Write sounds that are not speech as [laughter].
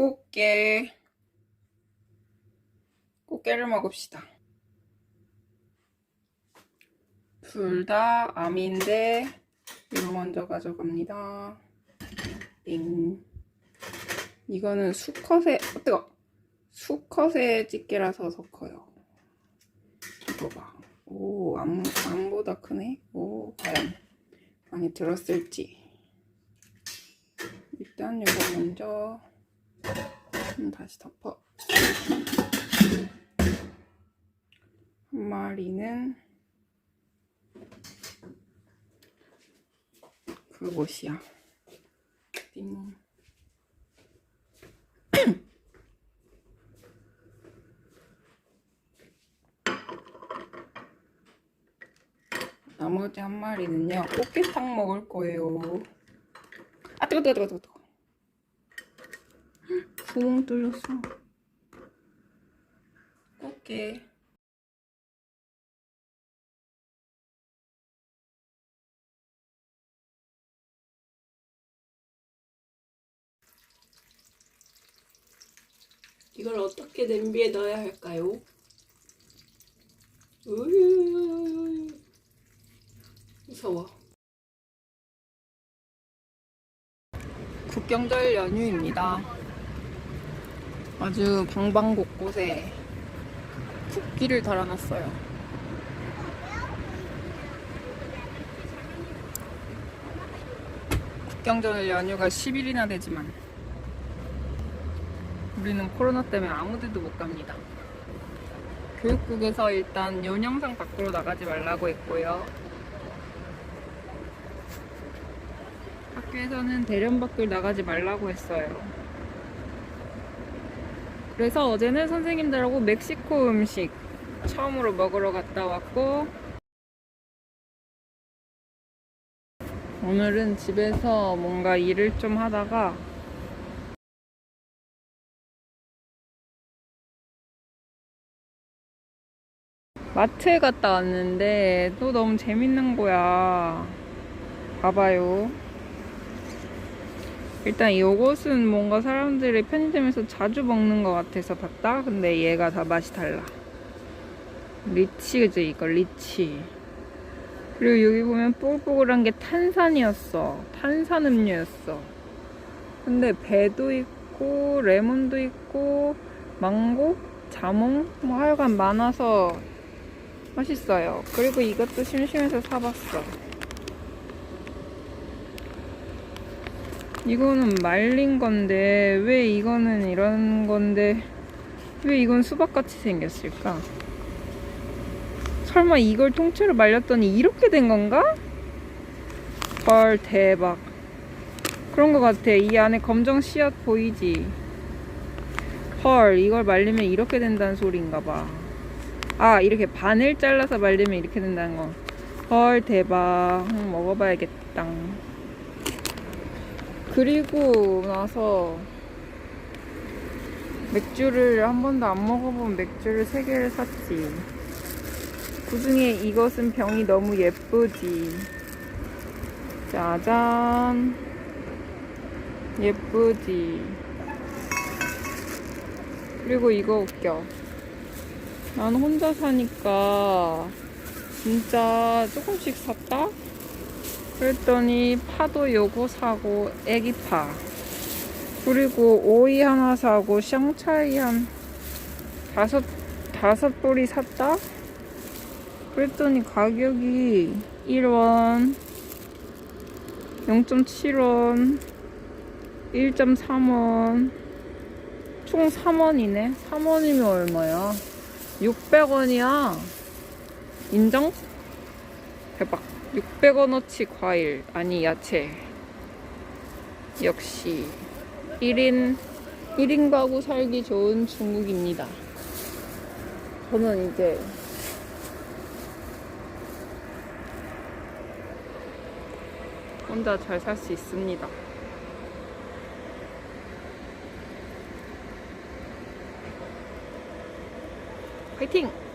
꽃게 꽃게를 먹읍시다. 둘 다 암인데 이거 먼저 가져갑니다. 띵. 이거는 수컷의 어, 뜨거. 수컷의 집게라서 더 커요. 이거 봐. 오, 암, 암보다 크네. 오, 과연 많이 들었을지. 일단 이거 먼저 음, 다시 덮어. 한 마리는 그곳이야. 띵. [coughs] 나머지 한 마리는요, 꽃게탕 먹을 거예요. 아, 뜨거, 뜨거, 뜨거, 뜨거. 구멍 뚫렸어. 꽃게. 이걸 어떻게 냄비에 넣어야 할까요? 으유, 무서워. 국경절 연휴입니다. 아주 방방곳곳에 국기를 달아놨어요. 국경절 연휴가 10일이나 되지만 우리는 코로나 때문에 아무 데도 못 갑니다. 교육국에서 일단 연영상 밖으로 나가지 말라고 했고요. 학교에서는 대련 밖을 나가지 말라고 했어요. 그래서 어제는 선생님들하고 멕시코 음식 처음으로 먹으러 갔다 왔고 오늘은 집에서 뭔가 일을 좀 하다가 마트에 갔다 왔는데 또 너무 재밌는 거야. 봐봐요. 일단 요것은 뭔가 사람들이 편의점에서 자주 먹는 것 같아서 봤다? 근데 얘가 다 맛이 달라. 리치지, 이거 리치. 그리고 여기 보면 뽀글뽀글한 게 탄산이었어. 탄산 음료였어. 근데 배도 있고, 레몬도 있고, 망고, 자몽, 뭐 하여간 많아서 맛있어요. 그리고 이것도 심심해서 사봤어. 이거는 말린 건데 왜 이거는 이런 건데 왜 이건 수박같이 생겼을까? 설마 이걸 통째로 말렸더니 이렇게 된 건가? 헐 대박 그런 것 같아 이 안에 검정 씨앗 보이지? 헐 이걸 말리면 이렇게 된다는 소리인가 봐아 이렇게 반을 잘라서 말리면 이렇게 된다는 거헐 대박 음, 먹어봐야겠다 그리고 나서 맥주를 한 번도 안 먹어본 맥주를 세 개를 샀지. 그 중에 이것은 병이 너무 예쁘지. 짜잔. 예쁘지. 그리고 이거 웃겨. 난 혼자 사니까 진짜 조금씩 샀다? 그랬더니 파도 요거 사고 애기파. 그리고 오이 하나 사고 샹차이 한 다섯 다섯 뿌리 샀다? 그랬더니 가격이 1원 0.7원 1.3원. 총 3원이네. 3원이면 얼마야? 600원이야. 인정? 대박 600원어치 과일, 아니 야채. 역시 1인 1인 가구 살기 좋은 중국입니다. 저는 이제 혼자 잘 살 수 있습니다. 화이팅!